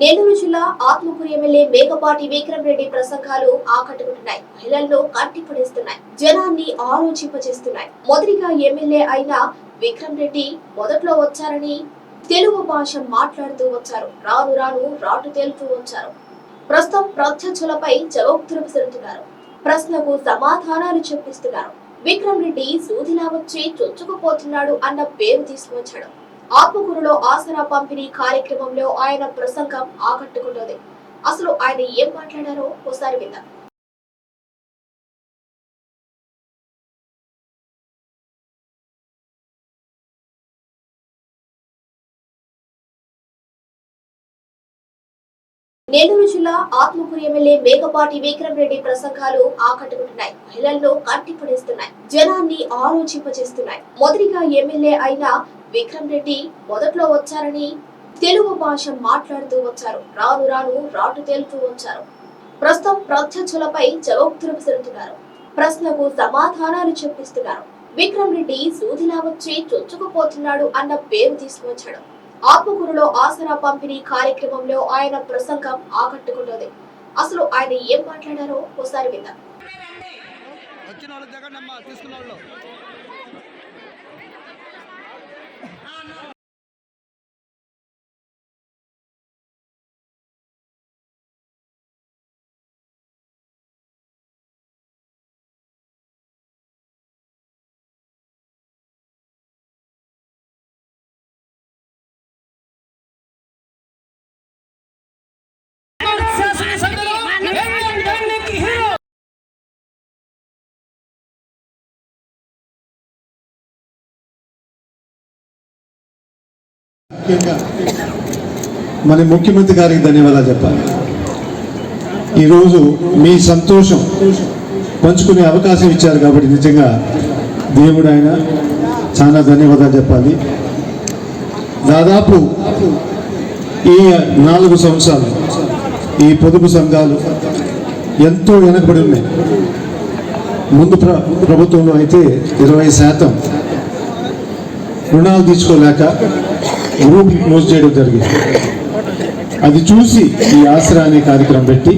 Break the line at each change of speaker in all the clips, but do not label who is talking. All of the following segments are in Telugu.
నెల్లూరు జిల్లా ఆత్మకూరు ఎమ్మెల్యే మేకపాటి విక్రమ్ రెడ్డి ప్రసంగాలు ఆకట్టుకుంటున్నాయి. మహిళలను కట్టిపడేస్తున్నాయి జనాన్ని ఆలోచింపజేస్తున్నాయి. మొదటిగా ఎమ్మెల్యే అయిన విక్రమ్ రెడ్డి మొదట్లో వచ్చారని తెలుగు భాష మాట్లాడుతూ వచ్చారు. రాను రాను రాటు తేలుతూ వచ్చారు. ప్రస్తుతం ప్రత్యర్థులపై జవాబులు విసురుతున్నారు ప్రశ్నకు సమాధానాలు చెప్పిస్తున్నారు. విక్రమ్ రెడ్డి సూదిలా వచ్చి చొచ్చుకుపోతున్నాడు అన్న పేరు తీసుకువచ్చాడు. ఆత్మకూరులో ఆసరా పంపిణీ కార్యక్రమంలో ఆయన ప్రసంగం ఆకట్టుకుంటుంది. అసలు ఆయన ఏం మాట్లాడారో ఒకసారి విందాం. నెల్లూరు జిల్లా ఆత్మకూరు ఎమ్మెల్యే మేకపాటి విక్రమ్ రెడ్డి ప్రసంగాలు ఆకట్టుకుంటున్నాయి. మహిళల్లో కట్టిపడేస్తున్నాయి జనాన్ని ఆలోచింపజేస్తున్నాయి. మొదటిగా ఎమ్మెల్యే అయిన విక్రమ్ రెడ్డి మొదట్లో వచ్చారని తెలుగు భాష మాట్లాడుతూ వచ్చారు. రాను రాను రాటు తేలుతూ వచ్చారు. ప్రస్తుతం ప్రత్యర్థులపై జవాబులు విసురుతున్నారు ప్రశ్నకు సమాధానాలు చెప్పిస్తున్నారు. విక్రమ్ రెడ్డి సూదిలా వచ్చి చొచ్చుకుపోతున్నాడు అన్న పేరు తీసుకువచ్చాడు. ఆత్మకూరులో ఆసరా పంపిణీ కార్యక్రమంలో ఆయన ప్రసంగం ఆకట్టుకుంటుంది. అసలు ఆయన ఏం మాట్లాడారో ఒకసారి విందాం.
ముఖ్యంగా మన ముఖ్యమంత్రి గారికి ధన్యవాదాలు చెప్పాలి. ఈరోజు మీ సంతోషం పంచుకునే అవకాశం ఇచ్చారు కాబట్టి నిజంగా దేవుడు ఆయన చాలా ధన్యవాదాలు చెప్పాలి. దాదాపు ఈ నాలుగు సంవత్సరాలు ఈ పొదుపు సంఘాలు ఎంతో వెనకబడి ఉన్నాయి. ముందు ప్ర ప్రభుత్వంలో అయితే ఇరవై శాతం రుణాలు తీసుకోలేక గ్రూప్ క్లోజ్ చేయడం జరిగింది. అది చూసి ఈ ఆసరా అనే కార్యక్రమం పెట్టి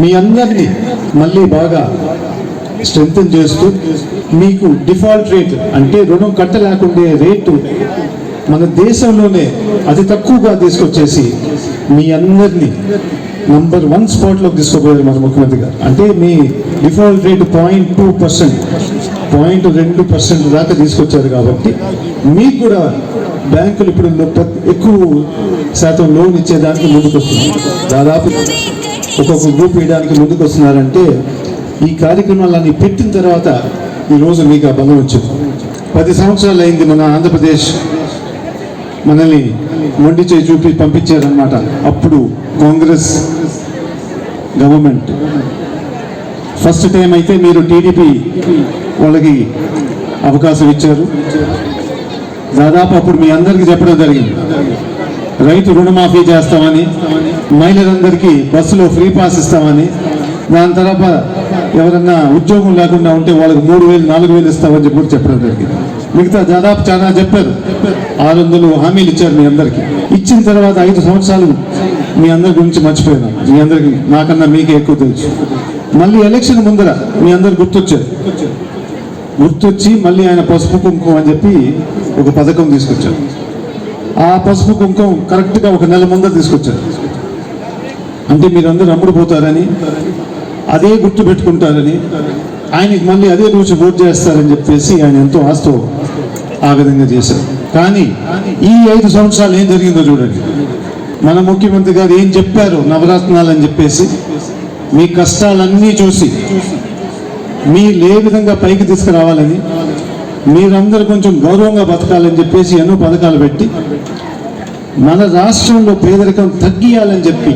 మీ అందరినీ మళ్ళీ బాగా స్ట్రెంగ్తన్ చేస్తూ మీకు డిఫాల్ట్ రేట్ అంటే రుణం కట్టలేకుండే రేటు మన దేశంలోనే అతి తక్కువగా తీసుకొచ్చేసి మీ అందరినీ నంబర్ వన్ స్పాట్లోకి తీసుకుపోయారు మన ముఖ్యమంత్రి గారు. అంటే మీ default rate point two percent point రెండు పర్సెంట్ దాకా తీసుకొచ్చారు కాబట్టి మీకు కూడా బ్యాంకులు ఇప్పుడు ఎక్కువ శాతం లోన్ ఇచ్చేదానికి ముందుకు దాదాపు ఒక్కొక్క గ్రూప్ ఇవ్వడానికి ముందుకు వస్తున్నారంటే ఈ కార్యక్రమాలన్నీ పెట్టిన తర్వాత ఈరోజు మీకు ఆ బలం వచ్చింది. పది సంవత్సరాలు అయింది మన ఆంధ్రప్రదేశ్ మనల్ని వండి చేయి చూపి పంపించారనమాట అప్పుడు కాంగ్రెస్ గవర్నమెంట్. ఫస్ట్ టైం అయితే మీరు టీడీపీ వాళ్ళకి అవకాశం ఇచ్చారు. దాదాపు అప్పుడు మీ అందరికీ చెప్పడం జరిగింది. రైతు రుణమాఫీ చేస్తామని మహిళలందరికీ బస్సులో ఫ్రీ పాస్ ఇస్తామని దాని తర్వాత ఎవరన్నా ఉద్యోగం లేకుండా ఉంటే వాళ్ళకి మూడు వేలు నాలుగు వేలు ఇస్తామని చెప్పి కూడా చెప్పడం జరిగింది. మిగతా దాదాపు చాలా చెప్పారు. ఆరు వందలు హామీలు ఇచ్చారు మీ అందరికీ. ఇచ్చిన తర్వాత ఐదు సంవత్సరాలు మీ అందరి గురించి మర్చిపోయినా. మీ అందరికి నాకన్నా మీకే ఎక్కువ తెలుసు. మళ్ళీ ఎలక్షన్ ముందర మీ అందరు గుర్తొచ్చారు. గుర్తొచ్చి మళ్ళీ ఆయన పసుపు కుంకుమ అని చెప్పి ఒక పథకం తీసుకొచ్చారు. ఆ పసుపు కుంకుమ కరెక్ట్గా ఒక నెల ముందర తీసుకొచ్చారు. అంటే మీరందరూ అమ్ముడుపోతారని అదే గుర్తు పెట్టుకుంటారని ఆయనకి మళ్ళీ అదే రోజు ఓట్ చేస్తారని చెప్పేసి ఆయన ఎంతో ఆస్తో ఆ విధంగా చేశారు. కానీ ఈ ఐదు సంవత్సరాలు ఏం జరిగిందో చూడండి. మన ముఖ్యమంత్రి గారు ఏం చెప్పారు నవరత్నాలు అని చెప్పేసి మీ కష్టాలన్నీ చూసి మీరు ఏ విధంగా పైకి తీసుకురావాలని మీరందరూ కొంచెం గౌరవంగా బతకాలని చెప్పేసి ఎన్నో పథకాలు పెట్టి మన రాష్ట్రంలో పేదరికం తగ్గియాలని చెప్పి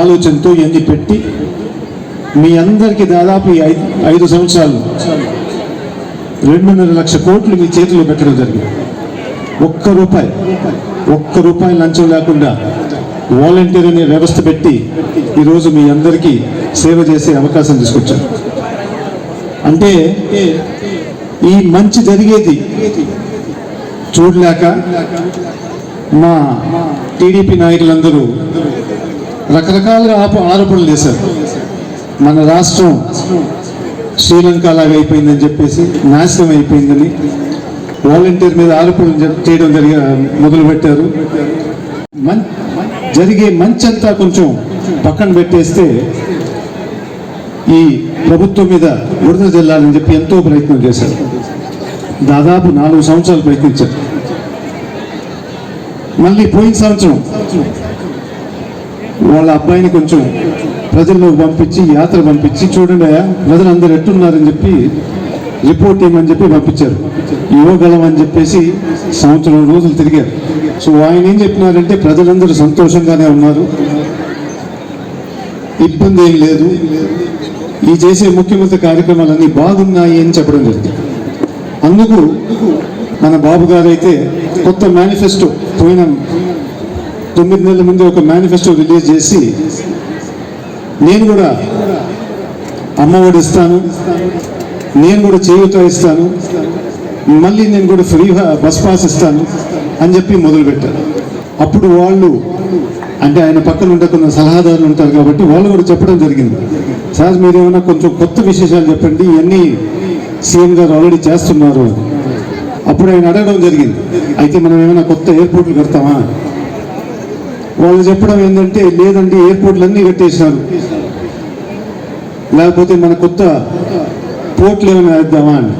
ఆలోచనతో ఇవన్నీ పెట్టి మీ అందరికీ దాదాపు ఐదు ఐదు సంవత్సరాలు రెండున్నర లక్ష కోట్లు మీ చేతిలో పెట్టడం జరిగింది. ఒక్క రూపాయి ఒక్క రూపాయి లంచం లేకుండా వాలంటీర్ అనే వ్యవస్థ పెట్టి ఈరోజు మీ అందరికీ సేవ చేసే అవకాశం తీసుకొచ్చారు. అంటే ఈ మంచి జరిగేది చూడలేక మా టీడీపీ నాయకులందరూ రకరకాలుగా ఆప ఆరోపణలు చేశారు. మన రాష్ట్రం శ్రీలంక లాగా అయిపోయిందని చెప్పేసి నాశనం అయిపోయిందని వాలంటీర్ మీద ఆరోపణలు చేయడం జరిగి మొదలుపెట్టారు. మన్ జరిగే మంచంతా కొంచెం పక్కన పెట్టేస్తే ఈ ప్రభుత్వం మీద బురద జల్లాలని చెప్పి ఎంతో ప్రయత్నం చేశారు. దాదాపు నాలుగు సంవత్సరాలు ప్రయత్నించారు. మళ్ళీ పోయిన సంవత్సరం వాళ్ళ అబ్బాయిని కొంచెం ప్రజల్లోకి పంపించి యాత్ర పంపించి చూడండి అయ్యా ప్రజలందరూ ఎట్టున్నారని చెప్పి రిపోర్ట్ ఇవ్వమని చెప్పి పంపించారు. ఇవ్వగలం అని చెప్పేసి సంవత్సరం రోజులు తిరిగారు. సో ఆయన ఏం చెప్పినారంటే ప్రజలందరూ సంతోషంగానే ఉన్నారు. ఇబ్బంది ఏం లేదు. ఈ చేసే ముఖ్యమంత్రి కార్యక్రమాలన్నీ బాగున్నాయి అని చెప్పడం జరిగింది. అందుకు మన బాబు గారు అయితే కొత్త మేనిఫెస్టో పోయిన తొమ్మిది నెలల ముందు ఒక మేనిఫెస్టో రిలీజ్ చేసి నేను కూడా అమ్మఒడి ఇస్తాను నేను కూడా చేయూత ఇస్తాను మళ్ళీ నేను కూడా ఫ్రీ బస్ పాస్ ఇస్తాను అని చెప్పి మొదలుపెట్టాను అప్పుడు వాళ్ళు అంటే ఆయన పక్కన ఉండే కొన్ని సలహాదారులు ఉంటారు కాబట్టి వాళ్ళు కూడా చెప్పడం జరిగింది. సార్ మీరు ఏమైనా కొంచెం కొత్త విశేషాలు చెప్పండి ఇవన్నీ సీఎం గారు ఆల్రెడీ చేస్తున్నారు. అని అప్పుడు ఆయన అడగడం జరిగింది. అయితే మనం ఏమైనా కొత్త ఎయిర్పోర్ట్లు కడతామా? వాళ్ళు చెప్పడం ఏంటంటే లేదండి ఎయిర్పోర్ట్లు అన్నీ కట్టేసినారు లేకపోతే మన కొత్త పోర్ట్లు ఏమైనా వేద్దామా అని.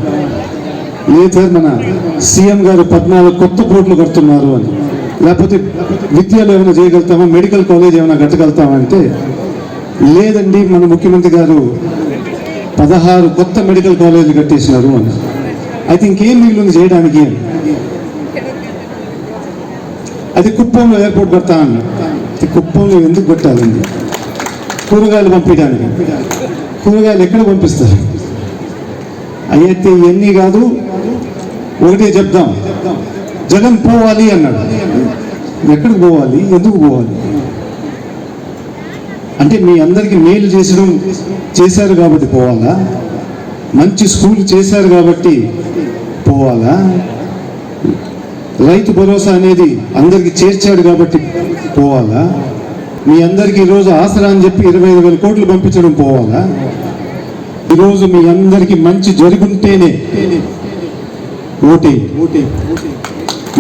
లేదు సార్ మన సీఎం గారు పద్నాలుగు కొత్త పోర్ట్లు కడుతున్నారు అని. లేకపోతే విద్యలో ఏమైనా చేయగలుగుతామా? మెడికల్ కాలేజ్ ఏమైనా కట్టగలుగుతామా అంటే లేదండి మన ముఖ్యమంత్రి గారు పదహారు కొత్త మెడికల్ కాలేజీలు కట్టేసినారు అని. అయితే ఇంకేం మిగిలింది చేయడానికి? అది కుప్పంలో ఎయిర్పోర్ట్ పెడతా అన్నారు కుప్పంలో ఎందుకు పెట్టాలండి కూరగాయలు పంపించడానికి. కూరగాయలు ఎక్కడ పంపిస్తారు? అయితే ఇవన్నీ కాదు ఒకటే చెప్దాం. జగన్ పోవాలి అన్నాడు. ఎక్కడికి పోవాలి? ఎందుకు పోవాలి? అంటే మీ అందరికీ మేలు చేసడం చేశారు కాబట్టి పోవాలా? మంచి స్కూల్ చేశారు కాబట్టి పోవాలా? రైతు భరోసా అనేది అందరికి చేర్చాడు కాబట్టి పోవాలా? మీ అందరికి ఈరోజు ఆసరా అని చెప్పి ఇరవై ఐదు వేల కోట్లు పంపించడం పోవాలా? ఈరోజు మీ అందరికీ మంచి జరుగుంటేనే ఓటే.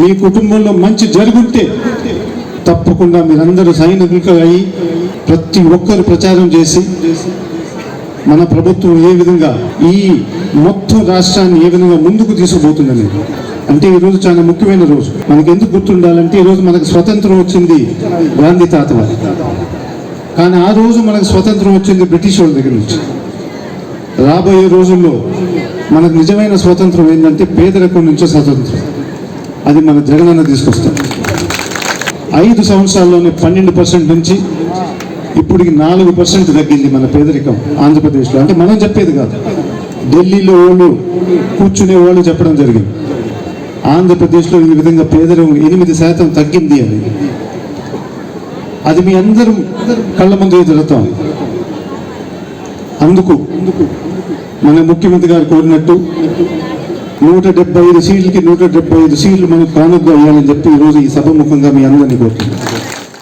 మీ కుటుంబంలో మంచి జరుగుంటే తప్పకుండా మీరందరూ సైనికులుగా అయి ప్రతి ఒక్కరు ప్రచారం చేసి మన ప్రభుత్వం ఏ విధంగా ఈ మొత్తం రాష్ట్రాన్ని ఏ విధంగా ముందుకు తీసుకుపోతుందని అంటే ఈ రోజు చాలా ముఖ్యమైన రోజు. మనకి ఎందుకు గుర్తుండాలంటే ఈ రోజు మనకు స్వతంత్రం వచ్చింది గాంధీ తాత కానీ ఆ రోజు మనకు స్వతంత్రం వచ్చింది బ్రిటిష్ వాళ్ళ దగ్గర నుంచి. రాబోయే రోజుల్లో మనకు నిజమైన స్వతంత్రం ఏంటంటే పేదరికం నుంచే స్వతంత్రం. అది మన జగనన్న తీసుకొస్తాం ఐదు సంవత్సరాల్లోనే పన్నెండు పర్సెంట్ నుంచి ఇప్పటికి నాలుగు పర్సెంట్ తగ్గింది మన పేదరికం ఆంధ్రప్రదేశ్లో. అంటే మనం చెప్పేది కాదు. ఢిల్లీలో వాళ్ళు కూర్చునే వాళ్ళు చెప్పడం జరిగింది. ఆంధ్రప్రదేశ్లో ఈ విధంగా పేదరికం ఎనిమిది శాతం తగ్గింది అని. అది మీ అందరూ కళ్ళ ముందు జరుగుతాం అందుకు మన ముఖ్యమంత్రి గారు కోరినట్టు నూట డెబ్బై ఐదు సీట్లకి నూట డెబ్బై ఐదు సీట్లు మనకు కానుగ్గా అయ్యాలని చెప్పి ఈరోజు ఈ సభ ముఖంగా మీ అందరినీ కోరుతున్నాను